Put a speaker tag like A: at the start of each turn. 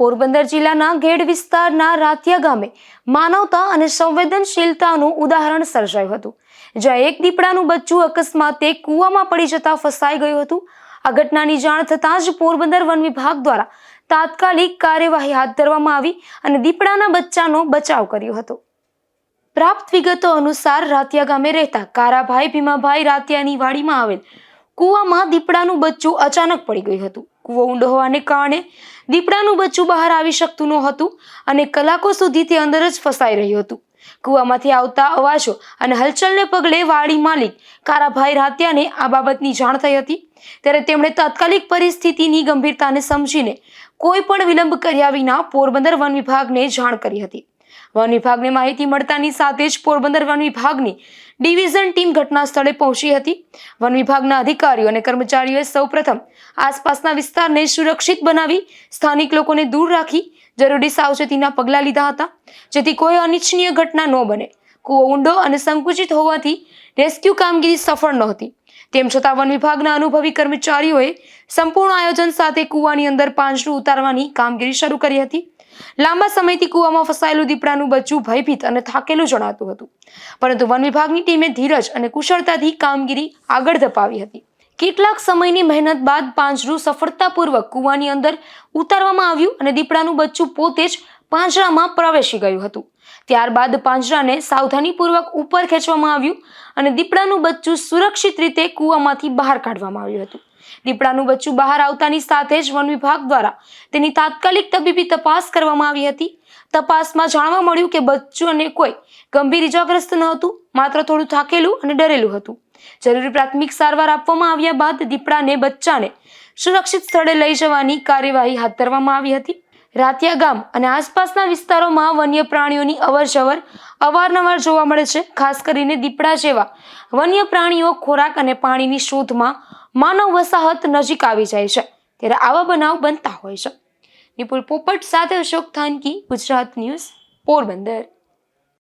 A: પોરબંદર જિલ્લાના ગેડ વિસ્તારના રાતિયા ગામે માનવતા અને સંવેદનશીલતાનું ઉદાહરણ સર્જાયું હતું, જ્યાં એક દીપડાનું બચ્ચું અકસ્માતે કૂવામાં પડી જતા ફસાઈ ગયું હતું. આ ઘટનાની જાણ થતાં જ પોરબંદર વન વિભાગ દ્વારા તાત્કાલિક કાર્યવાહી હાથ ધરવામાં આવી અને દીપડાના બચ્ચાનો બચાવ કર્યો હતો. પ્રાપ્ત વિગતો અનુસાર રાતિયા ગામે રહેતા કારાભાઈ ભીમાભાઈ રાતિયાની વાડીમાં આવેલ કૂવામાં દીપડાનું બચ્ચું અચાનક પડી ગયું હતું. કૂવો ઊંડો હોવાને કારણે દીપડાનું બચ્ચું બહાર આવી શકતું ન હતું અને કલાકો સુધી તે અંદર જ ફસાઈ રહ્યું હતું. કૂવામાંથી આવતા અવાજો અને હલચલને પગલે વાડી માલિક કારાભાઈ રાત્યાને આ બાબતની જાણ થઈ હતી. ત્યારે તેમણે તાત્કાલિક પરિસ્થિતિની ગંભીરતાને સમજીને કોઈ પણ વિલંબ કર્યા વિના પોરબંદર વન વિભાગને જાણ કરી હતી. વન વિભાગને માહિતી મળતાની સાથે જ પોરબંદર વન વિભાગની ડિવિઝન ટીમ ઘટના સ્થળે પહોંચી હતી. વન વિભાગના અધિકારીઓ અને કર્મચારીઓએ સૌપ્રથમ આસપાસના વિસ્તારને સુરક્ષિત બનાવી સ્થાનિક લોકોને દૂર રાખી જરૂરી સાવચેતીના પગલાં લીધા હતા. જેથી કોઈ અનિચ્છનીય ઘટના ન બને. કૂવો ઊંડો અને સંકુચિત હોવાથી રેસ્ક્યુ કામગીરી સફળ નહોતી. તેમ છતાં વન વિભાગના અનુભવી કર્મચારીઓએ સંપૂર્ણ આયોજન સાથે કૂવાની અંદર પાંજરું ઉતારવાની કામગીરી શરૂ કરી હતી. લાંબા સમયથી કૂવામાં ફસાયેલું દીપડાનું બચ્ચું ભયભીત અને થાકેલું જણાતું હતું. પરંતુ વન વિભાગની ટીમે ધીરજ અને કુશળતાથી કામગીરી આગળ ધપાવી હતી. કેટલાક સમયની મહેનત બાદ પાંજરું સફળતાપૂર્વક કૂવાની અંદર ઉતારવામાં આવ્યું અને દીપડાનું બચ્ચું પોતે જ પાંજરામાં પ્રવેશી ગયું હતું. ત્યારબાદ પાંજરાને સાવધાનીપૂર્વક ઉપર ખેંચવામાં આવ્યું અને દીપડાનું બચ્ચું સુરક્ષિત રીતે કૂવામાંથી બહાર કાઢવામાં આવ્યું હતું. દીપડાનું બચ્ચું બહાર આવતાની સાથે જ વન વિભાગ દ્વારા તેની તાત્કાલિક તબીબી તપાસ કરવામાં આવી હતી. તપાસમાં જાણવા મળ્યું કે બચ્ચુંને કોઈ ગંભીર ઇજાગ્રસ્ત ન હતું, માત્ર થોડું થાકેલું અને ડરેલું હતું. જરૂરી પ્રાથમિક સારવાર આપવામાં આવ્યા બાદ દીપડાને બચ્ચાને સુરક્ષિત સ્થળે લઈ જવાની કાર્યવાહી હાથ ધરવામાં આવી હતી. રાતિયા ગામ અને આસપાસના વિસ્તારોમાં વન્ય પ્રાણીઓની અવરજવર અવારનવાર જોવા મળે છે, ખાસ કરીને દીપડા જેવા. વન્ય પ્રાણીઓ ખોરાક અને પાણીની શોધમાં માનવ વસાહત નજીક આવી જાય છે. ત્યારે આવા બનાવ બનતા હોય છે. નિપુલ પોપટ સાથે અશોક થાનકી, ગુજરાત ન્યૂઝ, પોરબંદર.